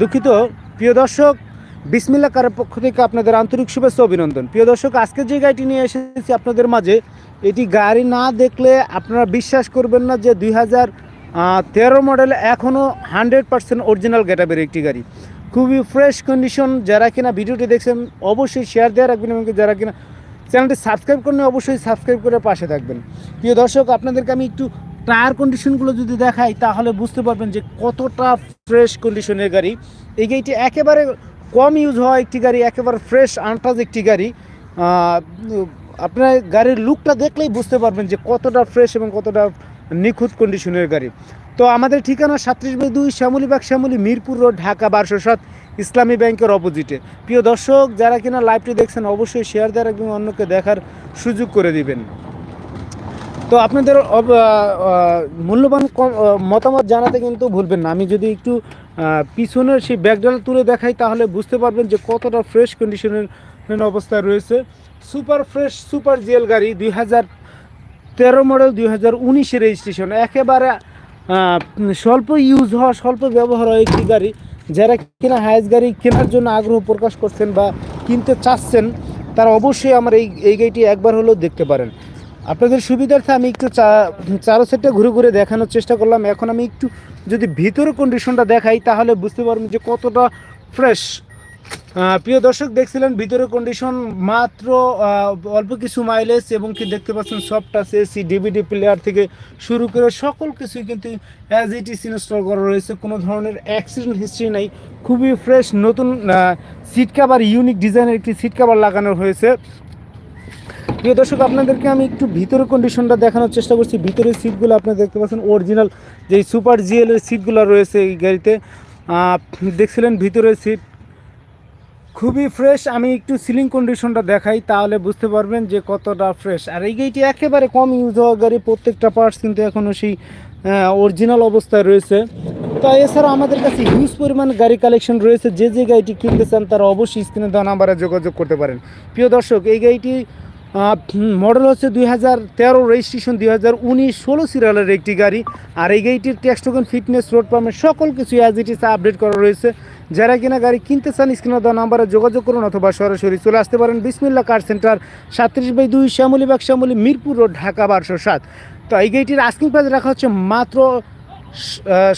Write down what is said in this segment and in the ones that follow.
দুঃখিত। প্রিয় দর্শক বিসমিল্লা কারের পক্ষ থেকে আপনাদের আন্তরিক শুভেচ্ছা অভিনন্দন। প্রিয় দর্শক, আজকে যে গাড়িটি নিয়ে এসেছি আপনাদের মাঝে, এটি গাড়ি না দেখলে আপনারা বিশ্বাস করবেন না যে দুই হাজার তেরো মডেল এখনও হান্ড্রেড পার্সেন্ট অরিজিনাল গেটাবের একটি গাড়ি। খুবই ফ্রেশ কন্ডিশন, যারা কিনা ভিডিওটি দেখছেন, অবশ্যই শেয়ার দেওয়া রাখবেন এবং যারা কিনা চ্যানেলটি সাবস্ক্রাইব করলে অবশ্যই সাবস্ক্রাইব করে পাশে থাকবেন। প্রিয় দর্শক, আপনাদেরকে আমি একটু টায়ার কন্ডিশনগুলো যদি দেখাই, তাহলে বুঝতে পারবেন যে কতটা ফ্রেশ কন্ডিশনের গাড়ি। এই গাড়িটি একেবারে কম ইউজ হওয়া একটি গাড়ি, একেবারে ফ্রেশ আনটাজ একটি গাড়ি। আপনার গাড়ির লুকটা দেখলেই বুঝতে পারবেন যে কতটা ফ্রেশ এবং কতটা নিখুঁত কন্ডিশনের গাড়ি। তো আমাদের ঠিকানা সাতত্রিশ বাই দুই শ্যামলীবাগ, শ্যামলী মিরপুর রোড, ঢাকা বারোশো সাত, ইসলামী ব্যাংকের অপোজিটে প্রিয় দর্শক, যারা কিনা লাইভটি দেখছেন, অবশ্যই শেয়ার দেওয়ার এবং অন্যকে দেখার সুযোগ করে দিবেন। তো আপনাদের মূল্যবান মতামত জানাতে কিন্তু ভুলবেন না। আমি যদি একটু পিছনের সেই ব্যাকডাল তুলে দেখাই, তাহলে বুঝতে পারবেন যে কতটা ফ্রেশ কন্ডিশনের অবস্থায় রয়েছে। সুপার ফ্রেশ সুপার জিএল গাড়ি, দুই হাজার তেরো মডেল দুই হাজার উনিশে রেজিস্ট্রেশন একেবারে স্বল্প ইউজ হওয়া, স্বল্প ব্যবহার হয় একটি গাড়ি, যারা কিনা হাইস গাড়ি কেনার জন্য আগ্রহ প্রকাশ করছেন বা কিনতে চাচ্ছেন, তারা অবশ্যই আমার এই এই গাড়িটি একবার হলেও দেখতে পারেন। আপনাদের সুবিধার্থে আমি একটু চা চারো সেটটা ঘুরে ঘুরে দেখানোর চেষ্টা করলাম। এখন আমি একটু যদি ভিতরে কন্ডিশনটা দেখাই, তাহলে বুঝতে পারবেন যে কতটা ফ্রেশ প্রিয় দর্শক, দেখছিলেন ভিতরে কন্ডিশন মাত্র অল্প কিছু মাইলেজ এবং কি দেখতে পাচ্ছেন soft touch AC DVD player থেকে শুরু করে সকল কিছুই কিন্তু অ্যাজ ইট ইস ইনস্টল করা রয়েছে। কোনো ধরনের অ্যাক্সিডেন্ট হিস্ট্রি নাই। খুবই ফ্রেশ নতুন সিট কাভার ইউনিক ডিজাইনের একটি সিট কাভার লাগানো হয়েছে। প্রিয় দর্শক, আপনাদেরকে আমি একটু ভিতরে কন্ডিশনটা দেখানোর চেষ্টা করছি। ভিতরের সিটগুলো আপনারা দেখতে পাচ্ছেন অরিজিনাল যে সুপার জিএল এর সিটগুলো রয়েছে এই গাড়িতে। দেখছিলেন ভিতরের সিট খুবই ফ্রেশ আমি একটু সিলিং কন্ডিশনটা দেখাই, তাহলে বুঝতে পারবেন যে কতটা ফ্রেশ আর এই গাড়িটি একেবারে কম ইউজ হওয়া গাড়ি, প্রত্যেকটা পার্টস কিন্তু এখনও সেই অরিজিনাল অবস্থায় রয়েছে। তো এছাড়া আমাদের কাছে হিউজ পরিমাণ গাড়ি কালেকশন রয়েছে। যে যে গাড়িটি কিনতে চান, তারা অবশ্যই স্ক্রিনে দেওয়া নাম্বারে যোগাযোগ করতে পারেন। প্রিয় দর্শক, এই গাড়িটি মডেল হচ্ছে দুই হাজার তেরো রেজিস্ট্রেশন দুই হাজার উনিশ ষোলো সিরিয়ালের একটি গাড়ি। আর এই গাড়িটির tax token fitness road permit সকল কিছু অ্যাজ ইট ইস আপডেট করা রয়েছে। যারা কিনা গাড়ি কিনতে চান স্ক্রিনে দেওয়া নাম্বারে যোগাযোগ করুন অথবা সরাসরি চলে আসতে পারেন বিসমিল্লা কার সেন্টার সাতত্রিশ বাই দুই শ্যামলীবাগ শ্যামলী, মিরপুর রোড ঢাকা বারোশো সাত। তো এই গাড়িটির আস্কিং প্রাইস রাখা হচ্ছে মাত্র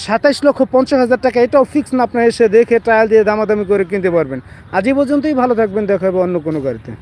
সাতাইশ লক্ষ পঞ্চাশ হাজার টাকা। এটাও ফিক্স না, আপনার এসে দেখে ট্রায়াল দিয়ে দামাদামি করে কিনতে পারবেন। আজ পর্যন্তই, ভালো থাকবেন, দেখা হবে অন্য কোনো গাড়িতে।